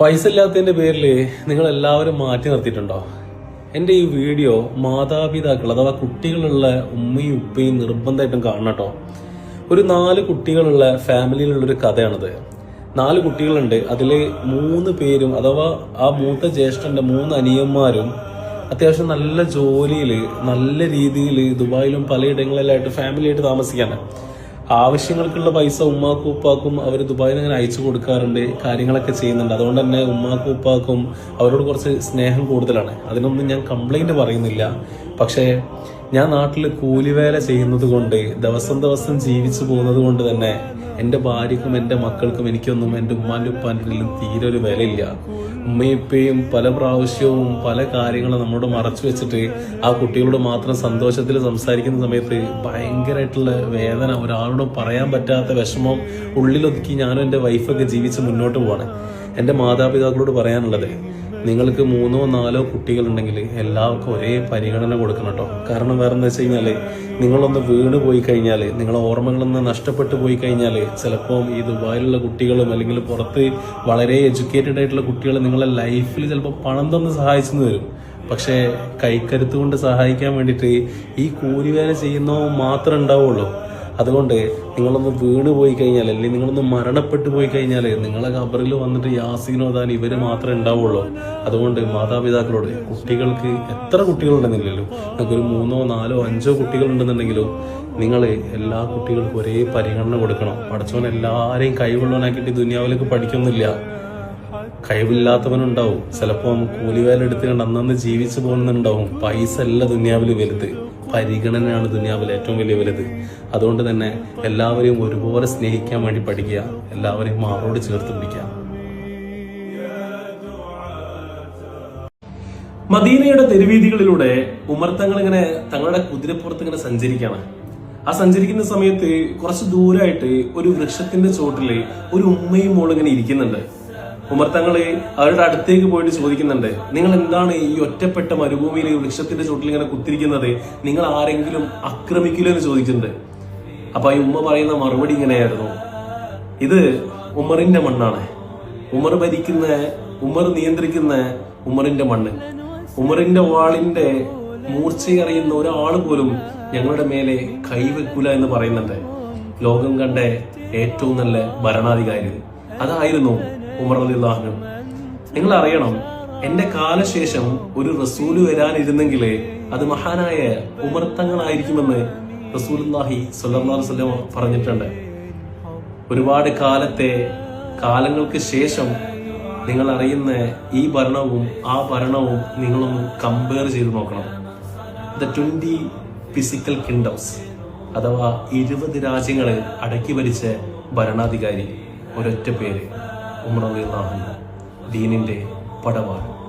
പൈസ ഇല്ലാത്തതിന്റെ പേരിൽ നിങ്ങൾ എല്ലാവരും മാറ്റി നിർത്തിയിട്ടുണ്ടോ? എന്റെ ഈ വീഡിയോ മാതാപിതാക്കൾ അഥവാ കുട്ടികളുള്ള ഉമ്മയും ഉപ്പയും നിർബന്ധമായിട്ടും കാണണം കേട്ടോ. ഒരു നാല് കുട്ടികളുള്ള ഫാമിലിയിലുള്ളൊരു കഥയാണിത്. നാല് കുട്ടികളുണ്ട്. അതിൽ മൂന്ന് പേരും അഥവാ ആ മൂത്ത ജ്യേഷ്ഠന്റെ മൂന്ന് അനിയന്മാരും അത്യാവശ്യം നല്ല ജോലിയിൽ നല്ല രീതിയിൽ ദുബായിലും പലയിടങ്ങളിലായിട്ട് ഫാമിലിയായിട്ട് താമസിക്കാനാണ്. ആവശ്യങ്ങൾക്കുള്ള പൈസ ഉമ്മാക്കും ഉപ്പാക്കും അവർ ദുബായിൽ അങ്ങനെ അയച്ചു കൊടുക്കാറുണ്ട് കാര്യങ്ങളൊക്കെ ചെയ്യുന്നുണ്ട്. അതുകൊണ്ട് തന്നെ ഉമ്മാക്കും ഉപ്പാക്കും അവരോട് കുറച്ച് സ്നേഹം കൂടുതലാണ്. അതിനൊന്നും ഞാൻ കംപ്ലൈന്റ് പറയുന്നില്ല. പക്ഷേ ഞാൻ നാട്ടിൽ കൂലിവേല ചെയ്യുന്നത് കൊണ്ട് ദിവസം ദിവസം ജീവിച്ചു പോകുന്നത് കൊണ്ട് തന്നെ എന്റെ ഭാര്യക്കും എന്റെ മക്കൾക്കും എനിക്കൊന്നും എന്റെ ഉമ്മാന്റെ ഉപ്പാന്റെ തീരെ ഒരു വിലയില്ല. ഉമ്മയും പല പ്രാവശ്യവും പല കാര്യങ്ങളും നമ്മളോട് മറച്ചു വെച്ചിട്ട് ആ കുട്ടികളോട് മാത്രം സന്തോഷത്തിൽ സംസാരിക്കുന്ന സമയത്ത് ഭയങ്കരമായിട്ടുള്ള വേദന ഒരാളോട് പറയാൻ പറ്റാത്ത വിഷമം ഉള്ളിലൊതുക്കി ഞാനും എന്റെ വൈഫൊക്കെ ജീവിച്ച് മുന്നോട്ട് പോവാണ്. എന്റെ മാതാപിതാക്കളോട് പറയാനുള്ളത് നിങ്ങൾക്ക് മൂന്നോ നാലോ കുട്ടികളുണ്ടെങ്കിൽ എല്ലാവർക്കും ഒരേ പരിഗണന കൊടുക്കണം കേട്ടോ. കാരണം വേറെ എന്താ വെച്ച് കഴിഞ്ഞാൽ നിങ്ങളൊന്ന് വീണ് പോയി കഴിഞ്ഞാൽ നിങ്ങളെ ഓർമ്മകളൊന്ന് നഷ്ടപ്പെട്ടു പോയി കഴിഞ്ഞാൽ ചിലപ്പോൾ ഈ ദുബായിലുള്ള കുട്ടികളും അല്ലെങ്കിൽ പുറത്ത് വളരെ എഡ്യൂക്കേറ്റഡ് ആയിട്ടുള്ള കുട്ടികൾ നിങ്ങളെ ലൈഫിൽ ചിലപ്പോൾ പണം തന്ന് സഹായിച്ചെന്ന് വരും. പക്ഷേ കൈക്കരുത്ത് കൊണ്ട് സഹായിക്കാൻ വേണ്ടിയിട്ട് ഈ കൂലിവേല ചെയ്യുന്നവ മാത്രമേ ഉണ്ടാവുള്ളൂ. അതുകൊണ്ട് നിങ്ങളൊന്ന് വീണ് പോയി കഴിഞ്ഞാൽ അല്ലെങ്കിൽ നിങ്ങളൊന്ന് മരണപ്പെട്ടു പോയി കഴിഞ്ഞാൽ നിങ്ങളെ ഖബറിൽ വന്നിട്ട് യാസീനോ താൻ ഇവർ മാത്രമേ ഉണ്ടാവുള്ളൂ. അതുകൊണ്ട് മാതാപിതാക്കളോട് കുട്ടികൾക്ക് എത്ര കുട്ടികളുണ്ടെന്നില്ലല്ലോ നിങ്ങൾക്ക് ഒരു മൂന്നോ നാലോ അഞ്ചോ കുട്ടികളുണ്ടെന്നുണ്ടെങ്കിലും നിങ്ങൾ എല്ലാ കുട്ടികൾക്കും ഒരേ പരിഗണന കൊടുക്കണം. പഠിച്ചവൻ എല്ലാവരെയും കൈവെള്ളവനാക്കിയിട്ട് ദുനിയാവിലേക്ക് പഠിക്കുന്നില്ല കഴിവില്ലാത്തവനുണ്ടാവും. ചിലപ്പം കൂലിവേല എടുത്തുകൊണ്ട് അന്നന്ന് ജീവിച്ചു പോകുന്നുണ്ടാവും. പൈസ അല്ല ദുനിയാവിൽ വലുത്. പരിഗണനയാണ് ദുനിയാവിൽ ഏറ്റവും വലിയ വലുത്. അതുകൊണ്ട് തന്നെ എല്ലാവരെയും ഒരുപോലെ സ്നേഹിക്കാൻ വേണ്ടി പഠിക്കുക എല്ലാവരെയും മാറോട് ചേർത്ത് പിടിക്കുക. മദീനയുടെ തെരുവീതികളിലൂടെ ഉമർത്തങ്ങൾ ഇങ്ങനെ തങ്ങളുടെ കുതിരപ്പുറത്ത് ഇങ്ങനെ സഞ്ചരിക്കുകയാണ്. ആ സഞ്ചരിക്കുന്ന സമയത്ത് കുറച്ച് ദൂരമായിട്ട് ഒരു വൃക്ഷത്തിന്റെ ചോട്ടിൽ ഒരു ഉമ്മയും മോളും ഇങ്ങനെ ഇരിക്കുന്നുണ്ട്. ഉമർത്തങ്ങൾ അവരുടെ അടുത്തേക്ക് പോയിട്ട് ചോദിക്കുന്നുണ്ട് നിങ്ങൾ എന്താണ് ഈ ഒറ്റപ്പെട്ട മരുഭൂമിയിൽ വൃക്ഷത്തിന്റെ ചുട്ടിൽ ഇങ്ങനെ കുത്തിരിക്കുന്നത്? നിങ്ങൾ ആരെങ്കിലും ആക്രമിക്കില്ല? എന്ന് ചോദിക്കുന്നുണ്ട് അപ്പൊ ഈ ഉമ്മ പറയുന്ന മറുപടി ഇങ്ങനെയായിരുന്നു. ഇത് ഉമറിന്റെ മണ്ണാണ്. ഉമർ ഭരിക്കുന്ന ഉമർ നിയന്ത്രിക്കുന്ന ഉമറിന്റെ മണ്ണ്. ഉമറിന്റെ വാളിന്റെ മൂർച്ചയറിയുന്ന ഒരാൾ പോലും ഞങ്ങളുടെ മേലെ കൈവെക്കൂല എന്ന് പറയുന്നുണ്ട്. ലോകം കണ്ട ഏറ്റവും നല്ല ഭരണാധികാരി. അതായിരുന്നു ഉമർ അലിള്ളാഹു നിങ്ങൾ അറിയണം എന്റെ കാലശേഷം ഒരു റസൂൽ വരാനിരുന്നെങ്കിലേ അത് മഹാനായ ഉമർത്തങ്ങളായിരിക്കുമെന്ന് റസൂലുല്ലാഹി വസല്ലം പറഞ്ഞിട്ടുണ്ട്. ഒരുപാട് കാലത്തെ കാലങ്ങൾക്ക് ശേഷം നിങ്ങൾ അറിയുന്ന ഈ ഭരണവും ആ ഭരണവും നിങ്ങളൊന്ന് കമ്പയർ ചെയ്ത് നോക്കണം. ദ ട്വന്റി ഫിസിക്കൽ കിങ്ഡംസ് അഥവാ ഇരുപത് രാജ്യങ്ങളെ അടക്കി ഭരിച്ച ഭരണാധികാരി ഒരൊറ്റ പേര്. ഉമർ അള്ളാഹു ദീനിന്റെ പടവാൾ